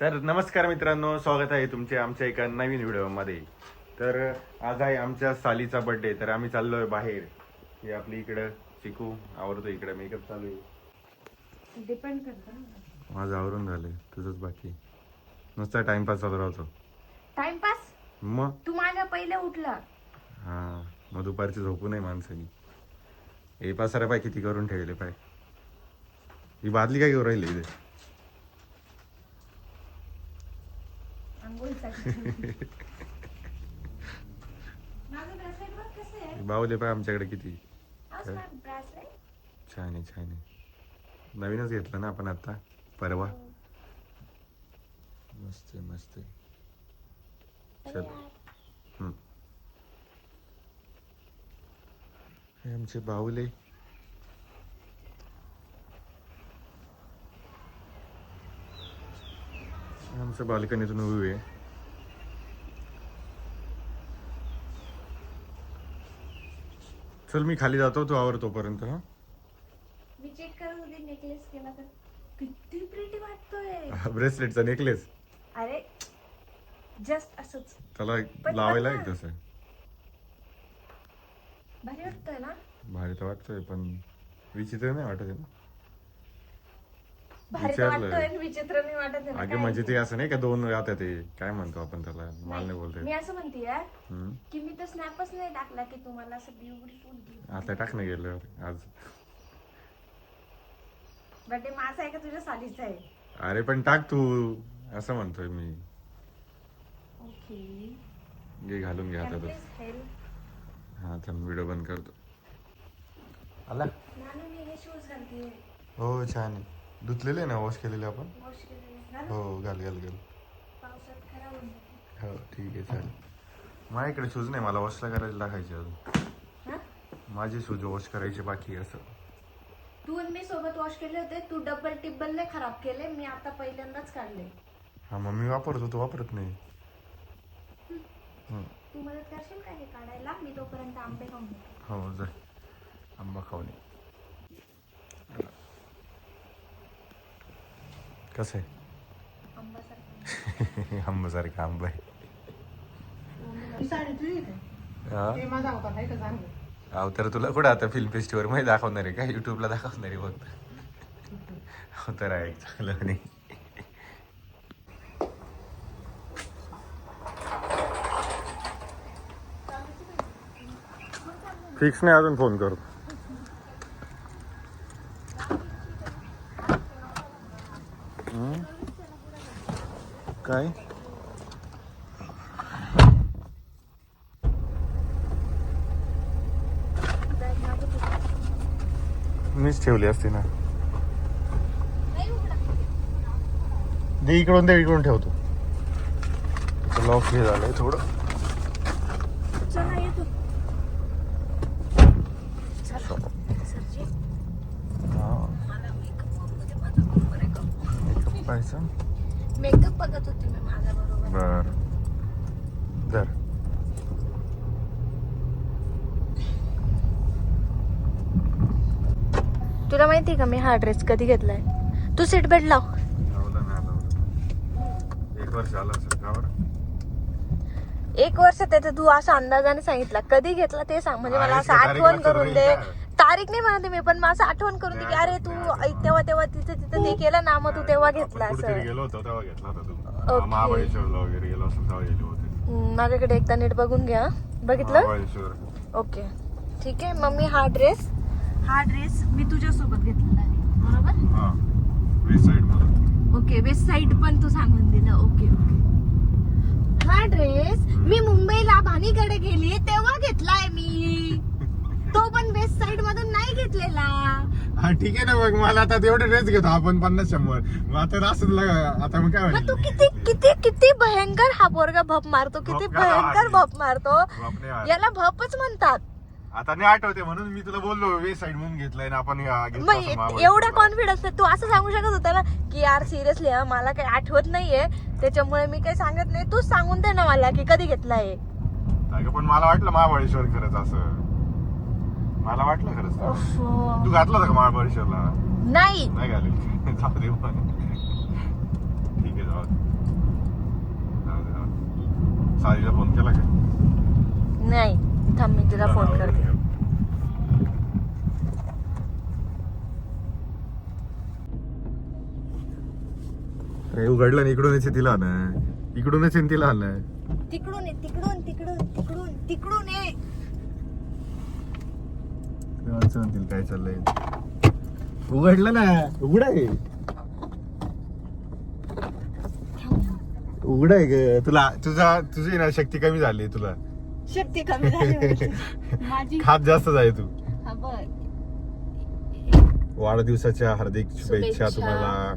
तर नमस्कार मित्रांनो स्वागत आहे तुमचे आमच्या एका नवीन व्हिडिओमध्ये. तर आज आहे आमच्या सालीचा बर्थडे तर आम्ही चाललोय बाहेर. हे आपली इकडं चिकू आवडतो इकडं मेकअप चालू आहे. डिपेंड करतं माझं आवरून झालंय तुझंच बाकी नुसता टाइमपास चालू राहतो. टाइमपास मग तू माझ्या पहिले उठला. हा मग दुपारची झोपू नये माणसानी. हे पासारा पाय किती करून ठेवले पाय. ही बादली काय घेऊन राहिली इथे? बावले पाय आमच्याकडे किती? छान आहे छान आहे. नवीनच घेतलं ना आपण आता परवा. मस्त आहे मस्त आहे. चल. हे आमचे बाहुले. आमच्या बाल्कनीतून उभी आहे. चल मी खाली जातो तू आवर तोपर्यंत हा? मी चेक करत होते नेकलेस केला तर किती प्रिटी वाटतोय. ब्रेसलेटचा नेकलेस अरे जस्ट असंच. त्याला पण लावायला एक. तसं. भारी वाटतोय ना? भारी तर वाटतोय पण विचित्र नाही वाटत आहे ना? विचारलं. वाटतोय आणि विचित्र नाही वाटत आहे ना, अगे काय? म्हणजे ते नाही. असं नाही का दोन राहतात ते. काय म्हणतो आपण त्याला? मला नाही बोलता मी. असं म्हणते. की मी तर स्नॅपच नाही टाकला की तुम्हाला असं ब्युटिफुल आता टाकणं गेलं आज. बर्थडे माझा आहे का तुझ्या सालीचा आहे? अरे पण टाक तू असं म्हणतोय मी. ओके. घे घालून घ्या आता तो please help? हा थांब व्हिडिओ बंद करतो. आला? नानू मी हे शूज घालते. हो छान आहे. धुतलेले ना वॉश केलेले आपण? हो घाल घाल घाल. हो ठीक आहे चालेल. माझ्याकडे शूज नाही मला वॉशला करायला टाकायचे अजून. हा? माझे शूज वॉश करायचे बाकी असं. तू आणि मी सोबत वॉश केले होते तू डबल टिब्बल नाही खराब केले मी आता पहिल्यांदाच काढले. हा मग मी वापरतो तो वापरत नाही. तू मदत करशील का हे काढायला? मी तोपर्यंत आंबे खाऊन. हो जाय आंबा खाऊन कसं आहे? आंबा सारखा आंबासारखा आंबा आहे. अहो तर तुला कुठं आता फिल्म फेस्टिवलमध्ये दाखवणार आहे का? युट्यूबला दाखवणार आहे फक्त. हो तर आहे चांगलं नाही फिक्स नाही अजून फोन करू काय? मीच ठेवली असती ना. दे इकडून दे इकडून ठेवतो लॉक हे झालंय थोडं. चला मेकअप बघत होती मी माझ्या बरोबर बर. धर. तुला माहिती का मी हा ड्रेस कधी घेतलाय? तू सीट बेल्ट लाव. लावलं नाही लावलं. एक वर्ष आलं असेल का बरं? एक वर्ष त्याचा तू असं अंदाजाने सांगितला. कधी घेतला ते सांग. म्हणजे मला असं आठवण करून दे? तारीख नाही म्हणते मी पण मला असं आठवण करून दे की अरे तू तेव्हा तेव्हा तिथे तिथे ते केलं ना मग तू तेव्हा घेतला कुठेतरी असं. गेलो होतो तेव्हा घेतला होता तू. महाबळेश्वरला वगैरे गेलो तेव्हा गेले होते. हम्म, माझ्याकडे एकदा नीट बघून घ्या. बघितलं? महाबळेश्वर. ओके. ठीक आहे मग मी हा ड्रेस हा ड्रेस मी तुझ्या सोबत घेतलेला आहे. बरोबर? हा. वेस्ट साईडमध्ये. ओके वेस्ट साईड पण तू सांगून दिलं. Okay okay. हा ड्रेस मी मुंबईला भानीकडे गेली तेव्हा घेतलाय मी तो पण वेस्ट साईड मधून नाही घेतलेला हा ठीक आहे ना मग मला आता तेवढे ड्रेस घेतो आपण पन्नास शंभर. मग आता असं लागा आता मग काय मग तू किती किती किती भयंकर हा पोरगा भप मारतो किती भप का? भयंकर? भप मारतो. याला भपच म्हणतात. आता नाही आठवते म्हणून मी तुला बोललो वेस्ट साईड म्हणून घेतलाय ना आपण या- घेतलं मग असं ए- महाबळेश्वरला. एवढा कॉन्फिडन्स तू असं सांगू शकत होता ना की यार सिरियसली मला काही आठवत नाहीये. त्याच्यामुळे मी काही सांगत नाही. तूच सांगून दे ना मला की कधी घेतलाय. अगं पण मला वाटलं महाबळेश्वर खरंच असं. मला वाटलं खरंच. तू घातलं होतं का महाबळेश्वरला नाही. नाही घालेल जाऊ दे. ठीक आहे जाऊ दे. सारीला फोन केला का? नाही. थांब मी तिला फोन करते. अरे उघडलं ना इकडूनच आहे तिला ना इकडूनच आहे ना तिला आलं तिकडून ये तिकडून तिकडून तिकडून तिकडून ये. तेव्हाच म्हणतील काय चाललंय? उघडलं ना. उघड आहे. उघड आहे ग. तुला तुझा तुझी ना शक्ती कमी झाली तुला. शक्ती कमी झाली म्हणजे. माझी खात जास्त आहे तू. हा बर. वाढदिवसाच्या हार्दिक शुभेच्छा. तुम्हाला.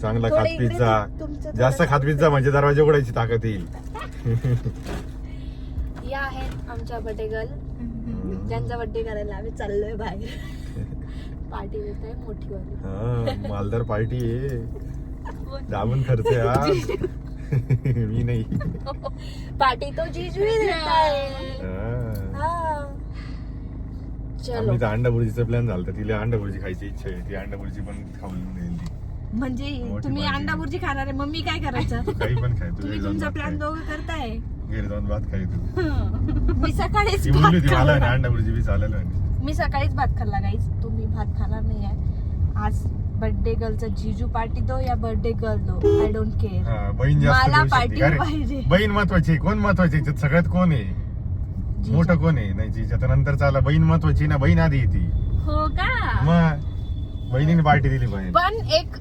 चांगला थोडं खात इकडे पिझ्झा. तुमचं थोडं- जास्त खात पिझ्झा म्हणजे दरवाजा उघडायची ताकद येईल. या आहेत आमच्या बर्थडे ज्यांचा बर्थडे करायला आम्ही चाललोय बाहेर. पार्टी देत आहे मोठी वाली हा, मालदार पार्टी आहे. दाबून खर्च आहे हा. मी नाही. पार्टी तो जीजू ही. देता है. हा. हाँ. चलो. आम्ही तर अंडा भुर्जीचा प्लॅन झाला तिला अंडा भुर्जी खायची इच्छा आहे. ती अंडा भुर्जी पण खाऊन देईल ती. म्हणजे मोठी तुम्ही party. अंडा बुर्जी खाणार आहे मग मी काय करायचं? तू काही पण खाय तुम्ही तुमचा प्लॅन दोघं करताय. घरी जाऊन भात खाय तू. मी सकाळीच ती भात बोलली होती मला ना खाल्ला. अंडा भुर्जी बी चालेल म्हणे. मी सकाळीच भात खाल्ला गाईज तुम्ही भात खाणार नाही आहे. आज बर्थडे गर्लचा जीजू पार्टी दो या बर्थडे गर्ल दो. आय डोंट केअर हा, बहीण जास्त मला देऊ शकते. पार्टी? पाहिजे. बहीण महत्वाची आहे. कोण महत्वाची आहे? याच्यात सगळ्यात कोण आहे? मोठं कोण आहे? नाही जिच्यात नंतर चाला बहीण महत्वाची ना? बहीण आधी येते. हो का? मग? बहिणीने पार्टी दिली पाहिजे पण एक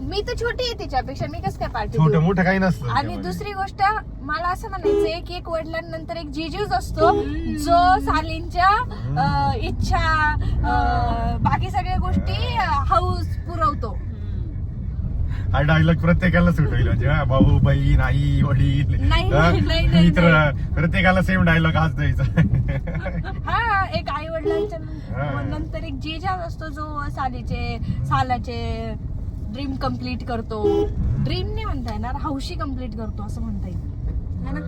मी तर छोटी आहे तिच्यापेक्षा मी कसं काय पार्टी छोटं मोठं काही नसतं आणि. दुसरी गोष्ट मला असं म्हणायचंय की एक वडिलांनंतर एक जिजूच असतो जो सालींच्या अं, इच्छा अं, बाकी सगळ्या गोष्टी हाऊस पुरवतो. हा डायलॉग प्रत्येकाला सुट होईल. म्हणजे हा, भाऊ बहीण आई वडील नाही, हा, नाही, नाही, नाही, मित्र प्रत्येकाला सेम डायलॉग हाच द्यायचा. हा एक आई वडिलांच्या हा. नंतर एक जिजाच असतो जो सालीचे सालाचे ड्रीम कंप्लीट करतो. ड्रीम नाही म्हणता येणार हौशी कंप्लीट करतो असं म्हणता येईल. है ना?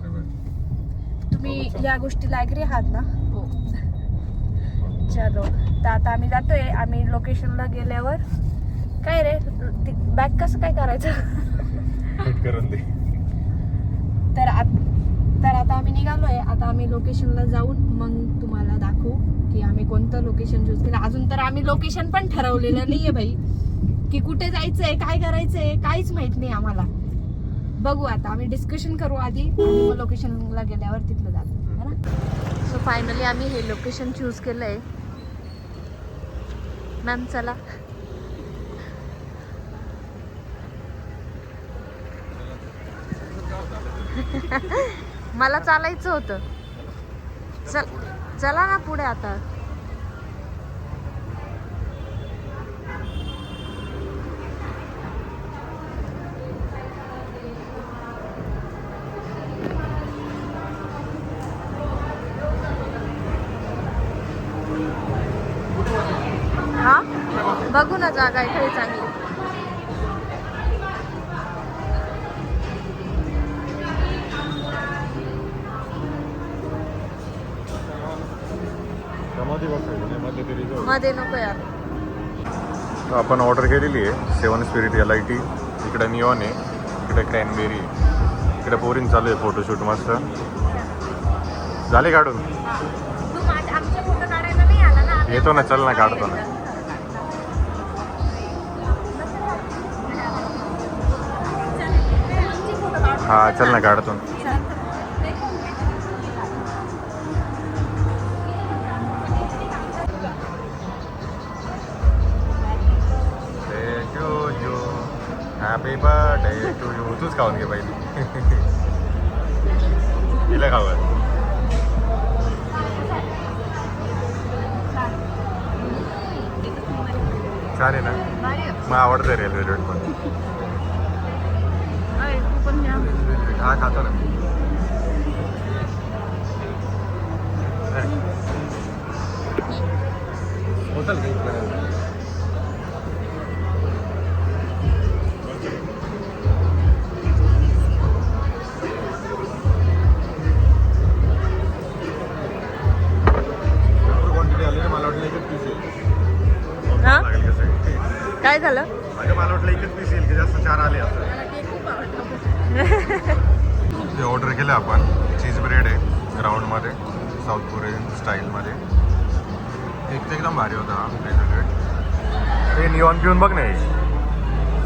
तुम्ही या गोष्टीला ऍग्री आहात ना? हो. चलो. तर आता आम्ही जातोय. आम्ही लोकेशनला गेल्यावर काय रे? बॅग कसं काय करायचं? फिट करून दे. तर आत तर आता आम्ही निघालोय. आता आम्ही लोकेशनला जाऊन मग तुम्हाला दाखवू की आम्ही कोणतं लोकेशन चूज केलं. अजून तर आम्ही लोकेशन पण ठरवलेलं नाहीये भाई की कुठे जायचंय काय करायचंय काहीच माहीत नाही आम्हाला. बघू आता. आम्ही डिस्कशन करू आधी. आणि लोकेशनला गेल्यावर तिथलं जातो सो फायनली आम्ही हे लोकेशन चूज केलंय. मॅम चला. मला चालायचं होतं. चल चला ना पुढे आता. हा? बघू ना जागा इकडे चांगली. आपण ऑर्डर केलेली आहे. Seven spirit L I T इकडे निऑन आहे. इकडे क्रॅनबेरी इकडे पोरिंग चालू आहे फोटोशूट मस्त. झाले काढून? येतो ना चल ना काढतो ना. हां चल ना काढतो. हॅपी बर्थडे टू यू तूच खाऊन घे पहिले. तिला खावं छान आहे ना? मग आवडतं रेल्वे रोड पण. हा खातो ना केलं आपण. चीज ब्रेड आहे राऊंडमध्ये साऊथ कोरियन स्टाईलमध्ये एक तर एकदम भारी होता हा ते निऑन पिऊन बघ नाही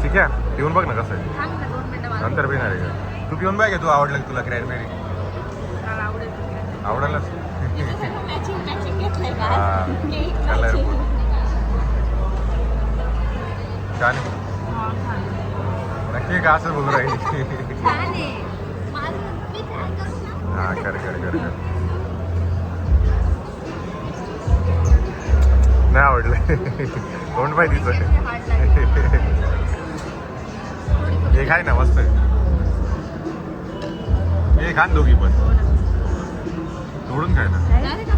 ठीक आहे? पिऊन बघ ना कसं आहे. नंतर पिणार आहे का? तू पिऊन बघ तू आवडलं तुला क्रॅनबेरी आवडलंच. हा. हा, छान. नक्की का असं बोलू राहील छान आहे. माझं मी try करू ना? हा कर कर कर कर. नाही आवडलं. कोण पाहिजे तिचं. हे खाय ना मस्त. हे खा दोघी पण. तोडून खाय ना.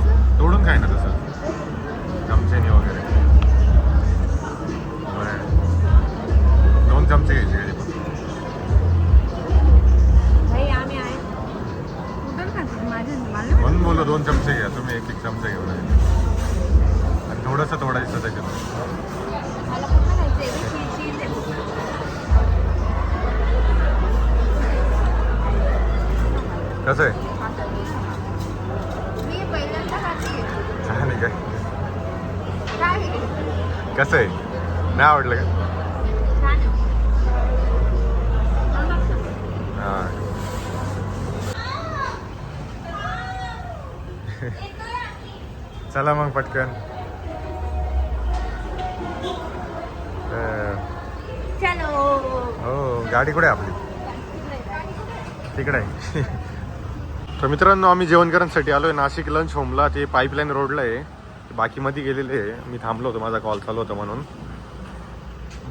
कसं आहे? मी पहिल्यांदा खाते छान आहे काय? कसं आहे? नाही आवडलं का? चला मग पटकन. हो गाडी कुठे आहे आपली? तिकडे आहे. तर मित्रांनो आम्ही जेवण करण्यासाठी आहे नाशिक लंच होमला ते पाईपलाईन रोडला आहे. बाकी मध्ये गेलेले आहे. मी थांबलो होतो माझा कॉल चालू होता म्हणून.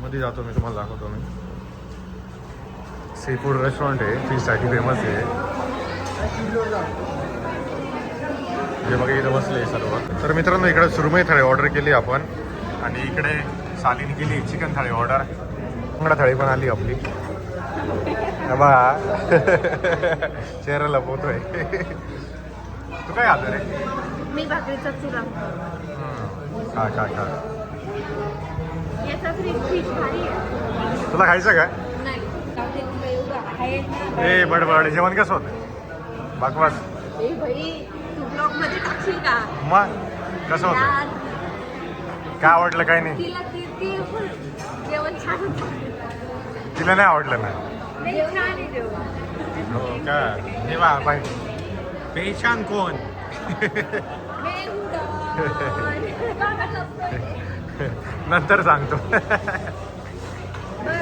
मध्ये जातो मी तुम्हाला दाखवतो मी. सी फूड रेस्टॉरंट आहे. फिशसाठी फेमस आहे. जे बघा इथं बसले सर्व. तर मित्रांनो इकडे सुरमई थाळी ऑर्डर केली आपण. आणि इकडे सालीने केली चिकन थाळी ऑर्डर थाळी पण आली आपली. बघा चेहरा लपवतोय तू काय खातो रे? मी भाकरीचा चुरा. खा खा. खा तुला खायचं का? ए बडबड. जेवण कसं होतं? का? मग? कसं होतं? काय आवडलं काय नाही? तिला नाही आवडलं ना? हो का हे बाय पेशान कोण नंतर सांगतो. बरं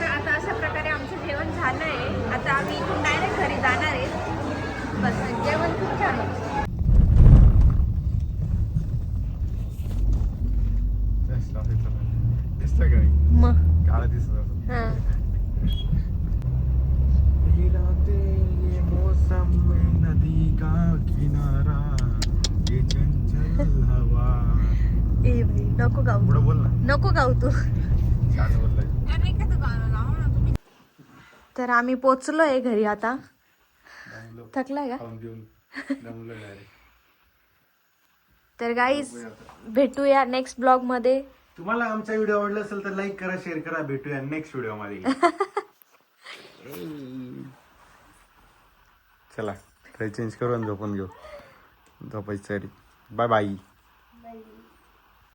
आता अशा प्रकारे आमचं जेवण झालं आहे आता आम्ही इथून डायरेक्ट घरी जाणार आहे बस जेवण खूप छान आहे. दिसतं काय मग काळा दिसत असं हां ये रातें, ये मौसम में नदी का किनारा ये चंचल हवा ए भाई नको गाऊ पुढं बोल ना नको गाऊ तू छान बोललाय तर आम्ही पोचलोय घरी आता. थकलाय का. तर गाईज भेटूया नेक्स्ट ब्लॉगमध्ये. तुम्हाला आमचा व्हिडिओ आवडला असेल तर लाईक करा शेअर करा. भेटूया नेक्स्ट व्हिडिओमध्ये. चला काही चेंज करू आणि झोपून घेऊ. झोपायची बाय बाय